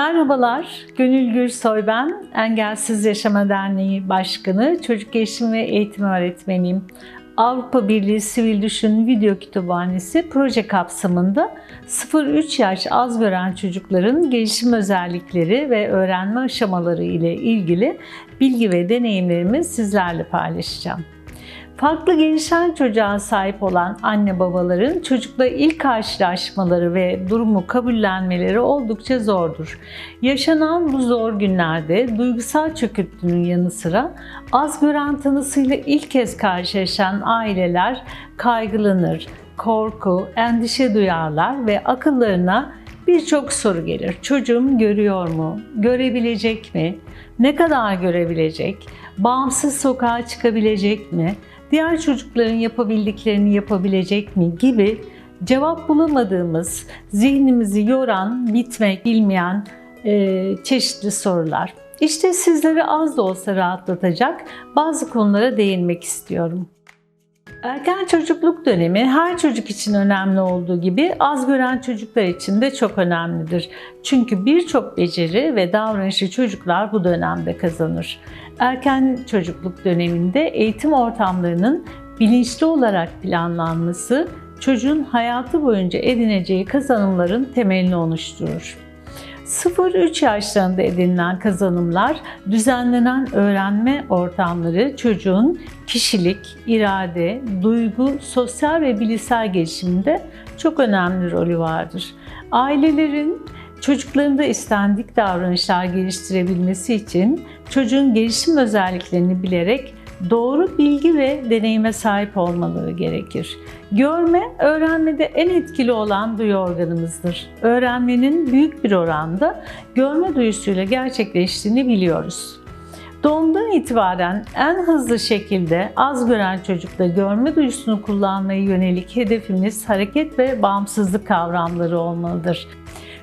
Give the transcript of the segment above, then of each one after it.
Merhabalar, Gönül Gürsoy ben. Engelsiz Yaşama Derneği Başkanı, Çocuk Gelişim ve Eğitim Öğretmeniyim. Avrupa Birliği Sivil Düşün Video Kütüphanesi proje kapsamında 0-3 yaş az gören çocukların gelişim özellikleri ve öğrenme aşamaları ile ilgili bilgi ve deneyimlerimi sizlerle paylaşacağım. Farklı gelişen çocuğa sahip olan anne babaların çocukla ilk karşılaşmaları ve durumu kabullenmeleri oldukça zordur. Yaşanan bu zor günlerde duygusal çöküntünün yanı sıra az gören tanısıyla ilk kez karşılaşan aileler kaygılanır, korku, endişe duyarlar ve akıllarına birçok soru gelir. Çocuğum görüyor mu? Görebilecek mi? Ne kadar görebilecek? Bağımsız sokağa çıkabilecek mi? diğer çocukların yapabildiklerini yapabilecek mi gibi cevap bulamadığımız, zihnimizi yoran, bitmek bilmeyen e, çeşitli sorular. İşte sizleri az da olsa rahatlatacak bazı konulara değinmek istiyorum. Erken çocukluk dönemi her çocuk için önemli olduğu gibi az gören çocuklar için de çok önemlidir. Çünkü birçok beceri ve davranışı çocuklar bu dönemde kazanır. Erken çocukluk döneminde eğitim ortamlarının bilinçli olarak planlanması çocuğun hayatı boyunca edineceği kazanımların temelini oluşturur. 0-3 yaşlarında edinilen kazanımlar, düzenlenen öğrenme ortamları çocuğun kişilik, irade, duygu, sosyal ve bilişsel gelişiminde çok önemli rolü vardır. Ailelerin çocuklarında istendik davranışlar geliştirebilmesi için çocuğun gelişim özelliklerini bilerek doğru bilgi ve deneyime sahip olmaları gerekir. Görme, öğrenmede en etkili olan duyu organımızdır. Öğrenmenin büyük bir oranda görme duyusuyla gerçekleştiğini biliyoruz. Doğumdan itibaren en hızlı şekilde az gören çocukta görme duyusunu kullanmaya yönelik hedefimiz hareket ve bağımsızlık kavramları olmalıdır.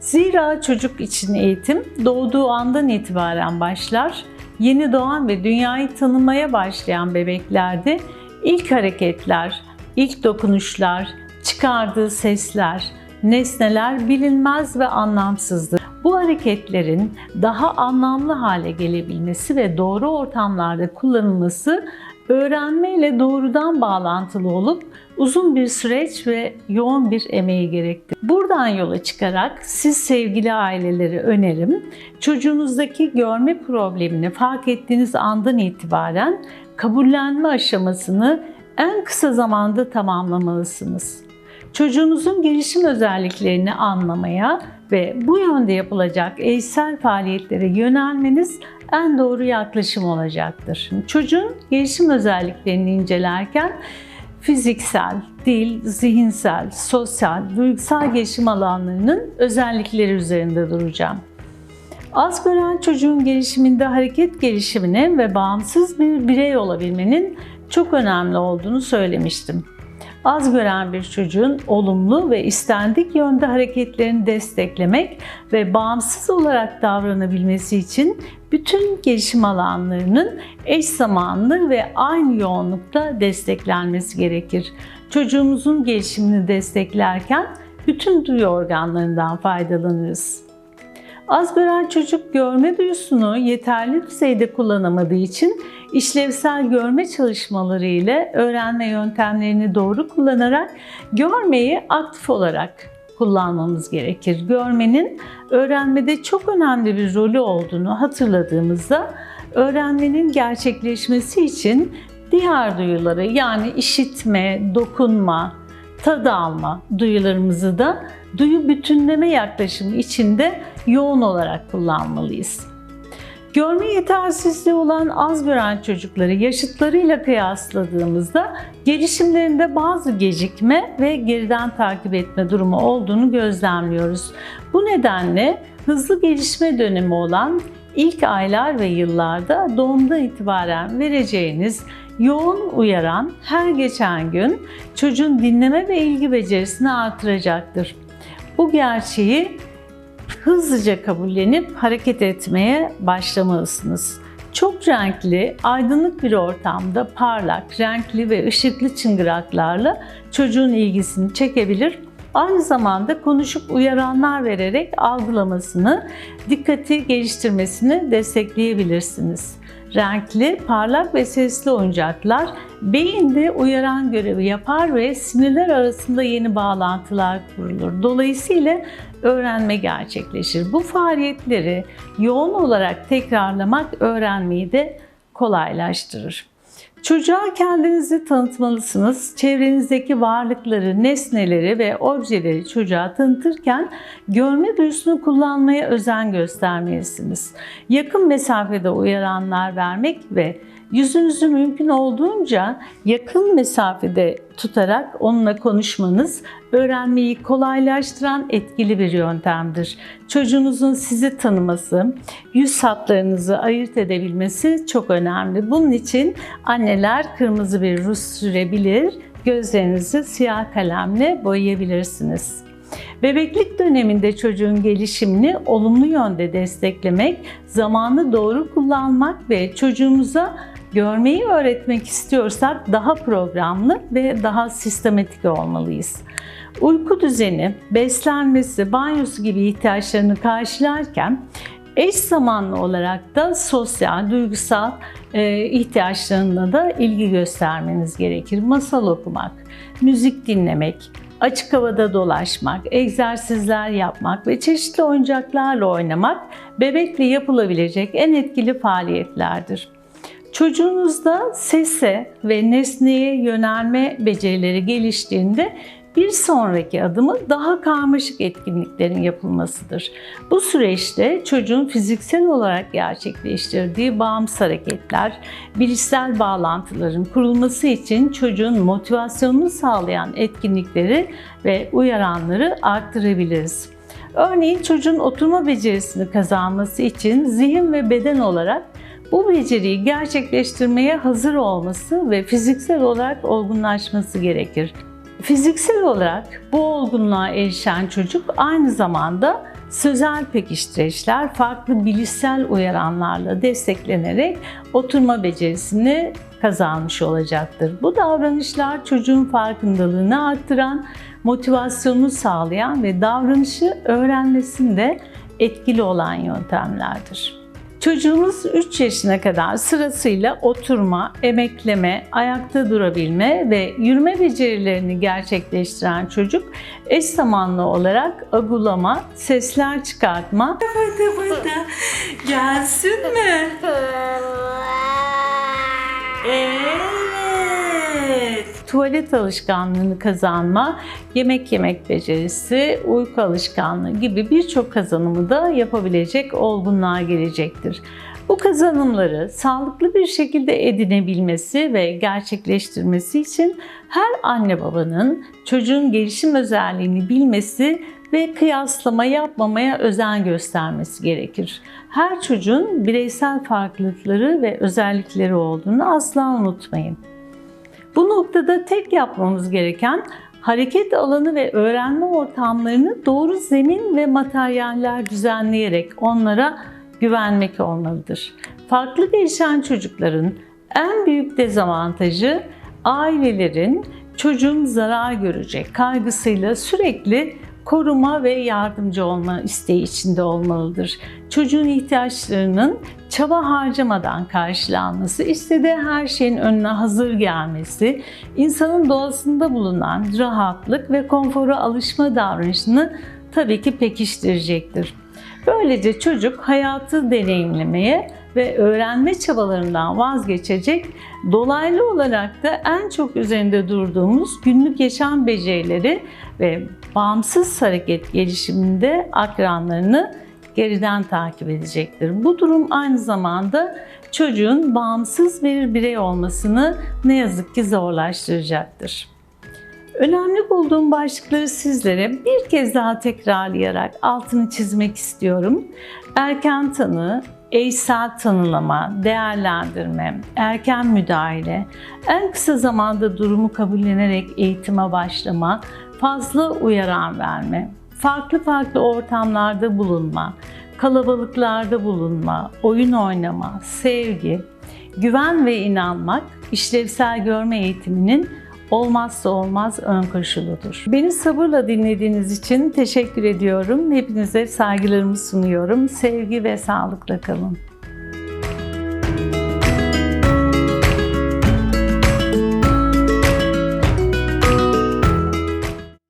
Zira çocuk için eğitim doğduğu andan itibaren başlar yeni doğan ve dünyayı tanımaya başlayan bebeklerde ilk hareketler, ilk dokunuşlar, çıkardığı sesler, nesneler bilinmez ve anlamsızdır. Bu hareketlerin daha anlamlı hale gelebilmesi ve doğru ortamlarda kullanılması öğrenme ile doğrudan bağlantılı olup uzun bir süreç ve yoğun bir emeği gerektirir. Buradan yola çıkarak siz sevgili aileleri önerim, çocuğunuzdaki görme problemini fark ettiğiniz andan itibaren kabullenme aşamasını en kısa zamanda tamamlamalısınız. Çocuğunuzun gelişim özelliklerini anlamaya ve bu yönde yapılacak eğitsel faaliyetlere yönelmeniz en doğru yaklaşım olacaktır. Çocuğun gelişim özelliklerini incelerken fiziksel, dil, zihinsel, sosyal, duygusal gelişim alanlarının özellikleri üzerinde duracağım. Az gören çocuğun gelişiminde hareket gelişimine ve bağımsız bir birey olabilmenin çok önemli olduğunu söylemiştim. Az gören bir çocuğun olumlu ve istendik yönde hareketlerini desteklemek ve bağımsız olarak davranabilmesi için bütün gelişim alanlarının eş zamanlı ve aynı yoğunlukta desteklenmesi gerekir. Çocuğumuzun gelişimini desteklerken bütün duyu organlarından faydalanırız. Az gören çocuk görme duyusunu yeterli düzeyde kullanamadığı için işlevsel görme çalışmaları ile öğrenme yöntemlerini doğru kullanarak görmeyi aktif olarak kullanmamız gerekir. Görmenin öğrenmede çok önemli bir rolü olduğunu hatırladığımızda öğrenmenin gerçekleşmesi için diğer duyuları yani işitme, dokunma, tad alma duyularımızı da duyu bütünleme yaklaşımı içinde yoğun olarak kullanmalıyız. Görme yetersizliği olan az gören çocukları yaşıtlarıyla kıyasladığımızda gelişimlerinde bazı gecikme ve geriden takip etme durumu olduğunu gözlemliyoruz. Bu nedenle hızlı gelişme dönemi olan ilk aylar ve yıllarda doğumdan itibaren vereceğiniz yoğun uyaran her geçen gün çocuğun dinleme ve ilgi becerisini artıracaktır. Bu gerçeği hızlıca kabullenip hareket etmeye başlamalısınız. Çok renkli, aydınlık bir ortamda parlak, renkli ve ışıklı çıngıraklarla çocuğun ilgisini çekebilir Aynı zamanda konuşup uyaranlar vererek algılamasını, dikkati geliştirmesini destekleyebilirsiniz. Renkli, parlak ve sesli oyuncaklar beyinde uyaran görevi yapar ve sinirler arasında yeni bağlantılar kurulur. Dolayısıyla öğrenme gerçekleşir. Bu faaliyetleri yoğun olarak tekrarlamak öğrenmeyi de kolaylaştırır. Çocuğa kendinizi tanıtmalısınız. Çevrenizdeki varlıkları, nesneleri ve objeleri çocuğa tanıtırken görme duyusunu kullanmaya özen göstermelisiniz. Yakın mesafede uyaranlar vermek ve yüzünüzü mümkün olduğunca yakın mesafede tutarak onunla konuşmanız öğrenmeyi kolaylaştıran etkili bir yöntemdir. Çocuğunuzun sizi tanıması, yüz hatlarınızı ayırt edebilmesi çok önemli. Bunun için anneler kırmızı bir ruj sürebilir, gözlerinizi siyah kalemle boyayabilirsiniz. Bebeklik döneminde çocuğun gelişimini olumlu yönde desteklemek, zamanı doğru kullanmak ve çocuğumuza görmeyi öğretmek istiyorsak daha programlı ve daha sistematik olmalıyız. Uyku düzeni, beslenmesi, banyosu gibi ihtiyaçlarını karşılarken eş zamanlı olarak da sosyal, duygusal e, ihtiyaçlarına da ilgi göstermeniz gerekir. Masal okumak, müzik dinlemek, açık havada dolaşmak, egzersizler yapmak ve çeşitli oyuncaklarla oynamak bebekle yapılabilecek en etkili faaliyetlerdir. Çocuğunuzda sese ve nesneye yönelme becerileri geliştiğinde bir sonraki adımı daha karmaşık etkinliklerin yapılmasıdır. Bu süreçte çocuğun fiziksel olarak gerçekleştirdiği bağımsız hareketler, bilişsel bağlantıların kurulması için çocuğun motivasyonunu sağlayan etkinlikleri ve uyaranları arttırabiliriz. Örneğin çocuğun oturma becerisini kazanması için zihin ve beden olarak bu beceriyi gerçekleştirmeye hazır olması ve fiziksel olarak olgunlaşması gerekir. Fiziksel olarak bu olgunluğa erişen çocuk aynı zamanda sözel pekiştireçler farklı bilişsel uyaranlarla desteklenerek oturma becerisini kazanmış olacaktır. Bu davranışlar çocuğun farkındalığını arttıran, motivasyonunu sağlayan ve davranışı öğrenmesinde etkili olan yöntemlerdir. Çocuğumuz 3 yaşına kadar sırasıyla oturma, emekleme, ayakta durabilme ve yürüme becerilerini gerçekleştiren çocuk eş zamanlı olarak agulama, sesler çıkartma, Bıdı bıdı gelsin mi? Evet. Tuvalet alışkanlığını kazanma, yemek yemek becerisi, uyku alışkanlığı gibi birçok kazanımı da yapabilecek olgunluğa gelecektir. Bu kazanımları sağlıklı bir şekilde edinebilmesi ve gerçekleştirmesi için her anne babanın çocuğun gelişim özelliğini bilmesi ve kıyaslama yapmamaya özen göstermesi gerekir. Her çocuğun bireysel farklılıkları ve özellikleri olduğunu asla unutmayın. Bu noktada tek yapmamız gereken hareket alanı ve öğrenme ortamlarını doğru zemin ve materyaller düzenleyerek onlara güvenmek olmalıdır. Farklı gelişen çocukların en büyük dezavantajı ailelerin çocuğun zarar görecek kaygısıyla sürekli koruma ve yardımcı olma isteği içinde olmalıdır. Çocuğun ihtiyaçlarının çaba harcamadan karşılanması, istediği her şeyin önüne hazır gelmesi, insanın doğasında bulunan rahatlık ve konfora alışma davranışını tabii ki pekiştirecektir. Böylece çocuk hayatı deneyimlemeye ve öğrenme çabalarından vazgeçecek, dolaylı olarak da en çok üzerinde durduğumuz günlük yaşam becerileri ve bağımsız hareket gelişiminde akranlarını geriden takip edecektir. Bu durum aynı zamanda çocuğun bağımsız bir birey olmasını ne yazık ki zorlaştıracaktır. Önemli bulduğum başlıkları sizlere bir kez daha tekrarlayarak altını çizmek istiyorum. Erken tanı, eşsel tanılama, değerlendirme, erken müdahale, en kısa zamanda durumu kabullenerek eğitime başlama, fazla uyaran verme, farklı farklı ortamlarda bulunma, kalabalıklarda bulunma, oyun oynama, sevgi, güven ve inanmak işlevsel görme eğitiminin olmazsa olmaz ön koşuludur. Beni sabırla dinlediğiniz için teşekkür ediyorum. Hepinize saygılarımı sunuyorum. Sevgi ve sağlıkla kalın.